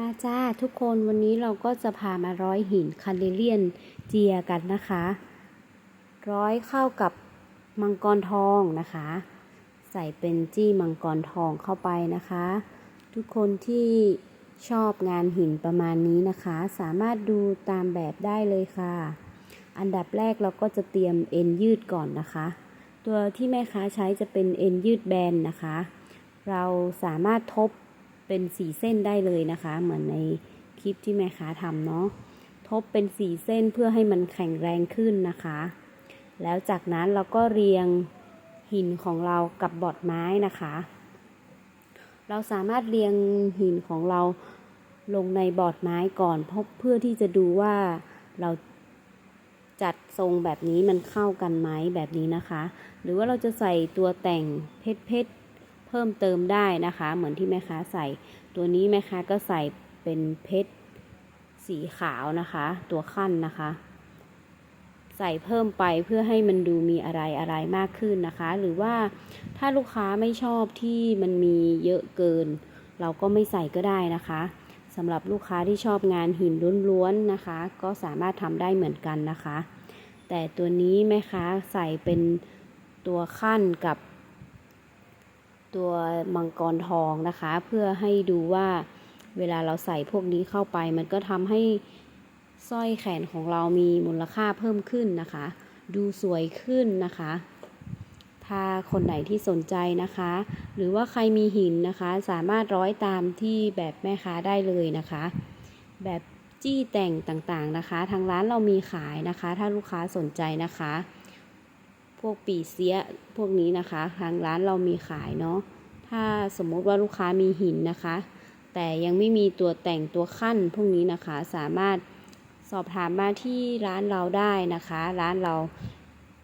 มาจ้าทุกคนวันนี้เราก็จะพามาร้อยหินคาเดเลียนเจียกันนะคะ ร้อยเข้ากับมังกรทองนะคะ ใส่เป็นจี้มังกรทองเข้าไปนะคะ ทุกคนที่ชอบงานหินประมาณนี้นะคะ สามารถดูตามแบบได้เลยค่ะ อันดับแรกเราก็จะเตรียมเอ็นยืดก่อนนะคะ ตัวที่แม่ค้าใช้จะเป็นเอ็นยืดแบนนะคะ เราสามารถทบ เป็นสีเส้นได้เลยนะคะ เหมือนในคลิปที่แม่ค้าทำเนาะทบเป็นสีเส้นเพื่อให้มันแข็งแรงขึ้นนะคะ แล้วจากนั้นเราก็เรียงหินของเรากับบอดไม้นะคะ เราสามารถเรียงหินของเราลงในบอร์ดไม้ก่อนเพราะเพื่อที่จะดูว่าเราจัดทรงแบบนี้มันเข้ากันไหมแบบนี้นะคะ หรือว่าเราจะใส่ตัวแต่งเพชรเพชร พิ่มเติมได้นะคะ เหมือนที่แม่ค้าใส่ ตัวนี้แม่ค้าก็ใส่เป็นเพชรสีขาวนะคะ ตัวขั้นนะคะ ใส่เพิ่มไปเพื่อให้มันดูมีอะไรอะไรมากขึ้นนะคะ หรือว่าถ้าลูกค้าไม่ชอบที่มันมีเยอะเกิน เราก็ไม่ใส่ก็ได้นะคะสำหรับลูกค้าที่ชอบงานหินล้วนๆนะคะ ก็สามารถทำได้เหมือนกันนะคะ แต่ตัวนี้แม่ค้าใส่เป็นตัวขั้นกับ ตัวมังกรทองนะคะ เพื่อให้ดูว่าเวลาเราใส่พวกนี้เข้าไป มันก็ทำให้สร้อยแขนของเรามีมูลค่าเพิ่มขึ้นนะคะ ดูสวยขึ้นนะคะ ถ้าคนไหนที่สนใจนะคะ หรือว่าใครมีหินนะคะ สามารถร้อยตามที่แบบแม่ค้าได้เลยนะคะ แบบจี้แต่งต่างๆนะคะ ทางร้านเรามีขายนะคะ ถ้าลูกค้าสนใจนะคะ วกปีเสียพวกนี้นะคะ ทางร้านเรามีขายเนาะถ้าสมมติว่าลูกค้ามีหินนะคะ แต่ยังไม่มีตัวแต่งตัวขั้นพวกนี้นะคะสามารถสอบถามมาที่ร้านเราได้นะคะ ร้านเรา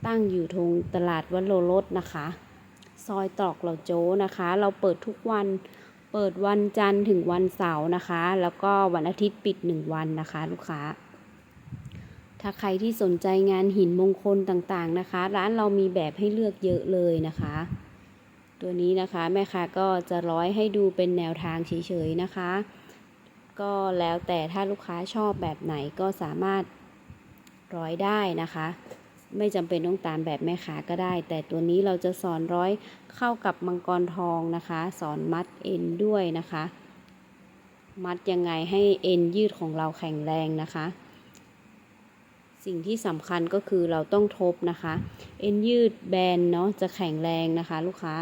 ตั้งอยู่ตรงตลาดวัดโลรสนะคะ ซอยตรอกเหล่าโจ้นะคะ เราเปิดทุกวันเปิดวันจันทร์ถึงวันเสาร์นะคะ แล้วก็วันอาทิตย์ปิดหนึ่งวันนะคะ ลูกค้า ถ้าใครที่สนใจงานหินมงคลต่างๆนะคะ ร้านเรามีแบบให้เลือกเยอะเลยนะคะ ตัวนี้นะคะแม่ค้าก็จะร้อยให้ดูเป็นแนวทางเฉยๆนะคะ ก็แล้วแต่ถ้าลูกค้าชอบแบบไหนก็สามารถร้อยได้นะคะ ไม่จำเป็นต้องตามแบบแม่ค้าก็ได้ แต่ตัวนี้เราจะสอนร้อยเข้ากับมังกรทองนะคะ สอนมัดเอ็นด้วยนะคะ มัดยังไงให้เอ็นยืดของเราแข็งแรงนะคะ สิ่งที่สำคัญก็คือเราต้องทบนะคะ เอ็นยืดแบนเนาะจะแข็งแรงนะคะ ลูกค้า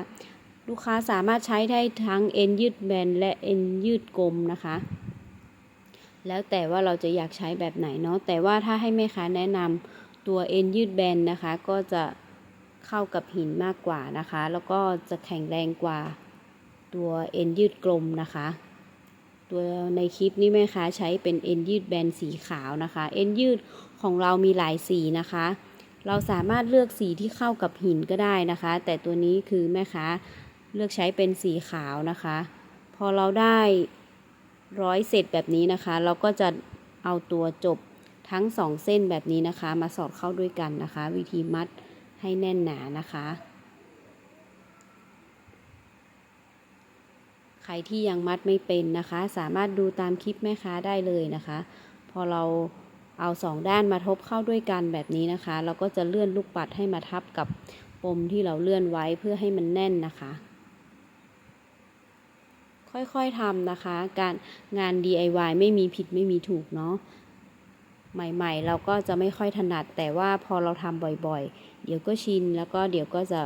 ลูกค้าสามารถใช้ได้ทั้งเอ็นยืดแบนและเอ็นยืดกลมนะคะ แล้วแต่ว่าเราจะอยากใช้แบบไหนเนาะแต่ว่าถ้าให้แม่ค้าแนะนำตัวเอ็นยืดแบนนะคะ ก็จะเข้ากับหินมากกว่านะคะ แล้วก็จะแข็งแรงกว่าตัวเอ็นยืดกลมนะคะ ตัวในคลิปนี้แม่ค้าใช้เป็นเอ็นยืดแบนสีขาวนะคะ เอ็นยืดของเรามีหลายสีนะคะ เราสามารถเลือกสีที่เข้ากับหินก็ได้นะคะ แต่ตัวนี้คือแม่ค้าเลือกใช้เป็นสีขาวนะคะ พอเราได้ร้อยเสร็จแบบนี้นะคะ เราก็จะเอาตัวจบทั้งสองเส้นแบบนี้นะคะ มาสอดเข้าด้วยกันนะคะ วิธีมัดให้แน่นหนานะคะ ใค รที่ยังมัดไม่เป็นนะคะ สามารถดูตามคลิปแม่ค้าได้เลยนะคะ พอเราเอาสองด้านมาทบเข้าด้วยกันแบบนี้นะคะ เราก็จะเลื่อนลูกปัดให้มาทับกับปมที่เราเลื่อนไว้เพื่อให้มันแน่นนะคะ ค่อยๆทำนะคะ การงาน DIY ไม่มีผิดไม่มีถูกเนาะใหม่ ๆ เราก็จะไม่ค่อยถนัด แต่ว่าพอเราทำบ่อยๆ เดี๋ยวก็ชินแล้วก็เดี๋ยวก็จะ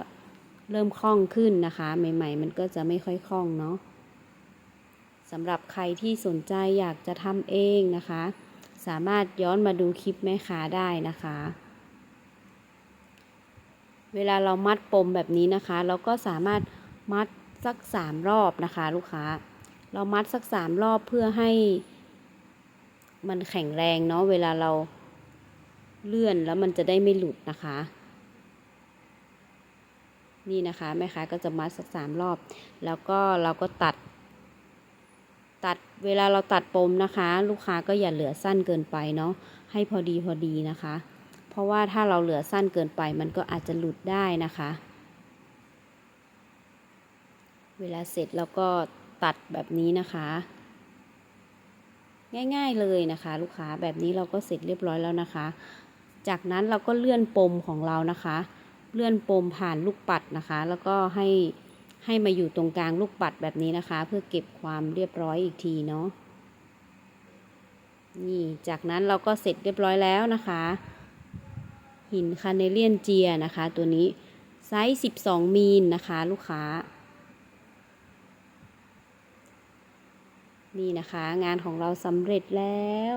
เริ่มคล่องขึ้นนะคะ ใหม่ ๆ มันก็จะไม่ค่อยคล่องเนาะ สำหรับใครที่สนใจอยากจะทำเองนะคะ สามารถย้อนมาดูคลิปแม่ค้าได้นะคะ เวลาเรามัดปมแบบนี้นะคะ เราก็สามารถมัดสักสามรอบนะคะลูกค้า เรามัดสักสามรอบเพื่อให้ มันแข็งแรงเนาะเวลาเราเลื่อนแล้วมันจะได้ไม่หลุดนะคะ นี่นะคะแม่ค้าก็จะมัดสักสามรอบ แล้วก็เราก็ตัด ตัดเวลาเราตัดปมนะคะ ลูกค้าก็อย่าเหลือสั้นเกินไปเนาะให้พอดีพอดีนะคะ เพราะว่าถ้าเราเหลือสั้นเกินไปมันก็อาจจะหลุดได้นะคะ เวลาเสร็จเราก็ตัดแบบนี้นะคะ ง่ายๆเลยนะคะ ลูกค้าแบบนี้เราก็เสร็จเรียบร้อยแล้วนะคะ จากนั้นเราก็เลื่อนปมของเรานะคะ เลื่อนปมผ่านลูกปัดนะคะ แล้วก็ให้ ให้มาอยู่ตรงกลางลูกปัดแบบนี้นะคะ เพื่อเก็บความเรียบร้อยอีกทีเนาะนี่จากนั้นเราก็เสร็จเรียบร้อยแล้วนะคะ หินคาเนเลียนเจียนะคะ ตัวนี้ไซส์12มีลนะคะ ลูกค้า นี่นะคะ งานของเราสำเร็จแล้ว